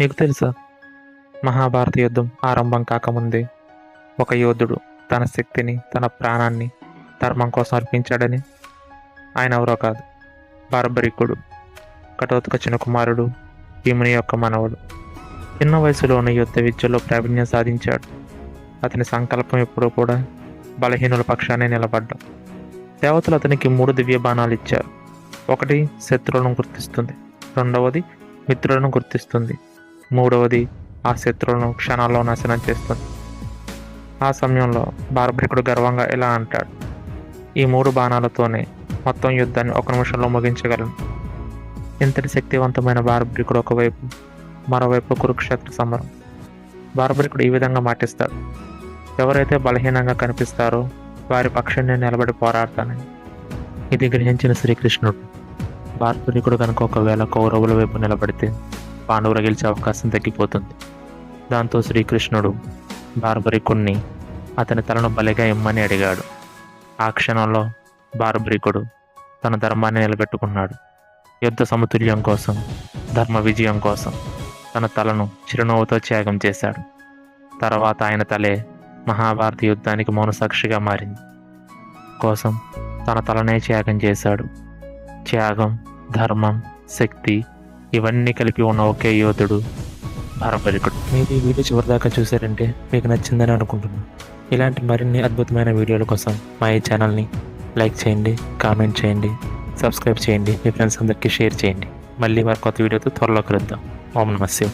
మీకు తెలుసా? మహాభారత యుద్ధం ఆరంభం కాకముందే ఒక యోధుడు తన శక్తిని తన ప్రాణాన్ని ధర్మం కోసం అర్పించాడని ఆయన ఎవరో కాదు బార్బరికుడు కటోత్క చిన్న కుమారుడు భీముని యొక్క మనవడు. చిన్న వయసులోనే యుద్ధ విద్యలో ప్రావీణ్యం సాధించాడు. అతని సంకల్పం ఎప్పుడూ కూడా బలహీనుల పక్షానే నిలబడ్డం. దేవతలు అతనికి మూడు దివ్య బాణాలు ఇచ్చారు. ఒకటి శత్రువులను గుర్తిస్తుంది రెండవది మిత్రులను గుర్తిస్తుంది. మూడవది ఆ శత్రువులను క్షణాల్లో నాశనం చేస్తుంది. ఆ సమయంలో బార్బరికుడు గర్వంగా ఇలా అంటాడు? ఈ మూడు బాణాలతోనే మొత్తం యుద్ధాన్ని ఒక నిమిషంలో ముగించగలను. ఇంతటి శక్తివంతమైన బార్బరికుడు ఒకవైపు మరోవైపు కురుక్షేత్ర సమరం. బార్బరికుడు ఈ విధంగా మాటిస్తాడు. ఎవరైతే బలహీనంగా కనిపిస్తారో వారి పక్షాన్ని నిలబడి పోరాడతానని. ఇది గ్రహించిన శ్రీకృష్ణుడు. బార్బరికుడు కనుక ఒకవేళ కౌరవుల వైపు నిలబడితే పాండవులు గెలిచే అవకాశం తగ్గిపోతుంది. దాంతో శ్రీకృష్ణుడు బార్బరికుణ్ణి అతని తలను బలిగా ఇమ్మని అడిగాడు. ఆ క్షణంలో బార్బరికుడు తన ధర్మాన్ని నిలబెట్టుకున్నాడు. యుద్ధ సమతుల్యం కోసం ధర్మ విజయం కోసం తన తలను చిరునవ్వుతో త్యాగం చేశాడు. తర్వాత ఆయన తలే మహాభారత యుద్ధానికి మౌనసాక్షిగా మారింది. కోసం తన తలనే త్యాగం చేశాడు. త్యాగం ధర్మం శక్తి ఇవన్నీ కలిపి ఉన్న ఒకే యోధుడు భారపరికుడు మీరు ఈ వీడియో చివరిదాకా చూసారంటే మీకు నచ్చిందని అనుకుంటున్నాను. ఇలాంటి మరిన్ని అద్భుతమైన వీడియోల కోసం మా ఈ ఛానల్ని లైక్ చేయండి కామెంట్ చేయండి సబ్స్క్రైబ్ చేయండి మీ ఫ్రెండ్స్ అందరికీ షేర్ చేయండి. మళ్ళీ వారి కొత్త వీడియోతో త్వరలో కలుద్దాం. ఓం నమస్తే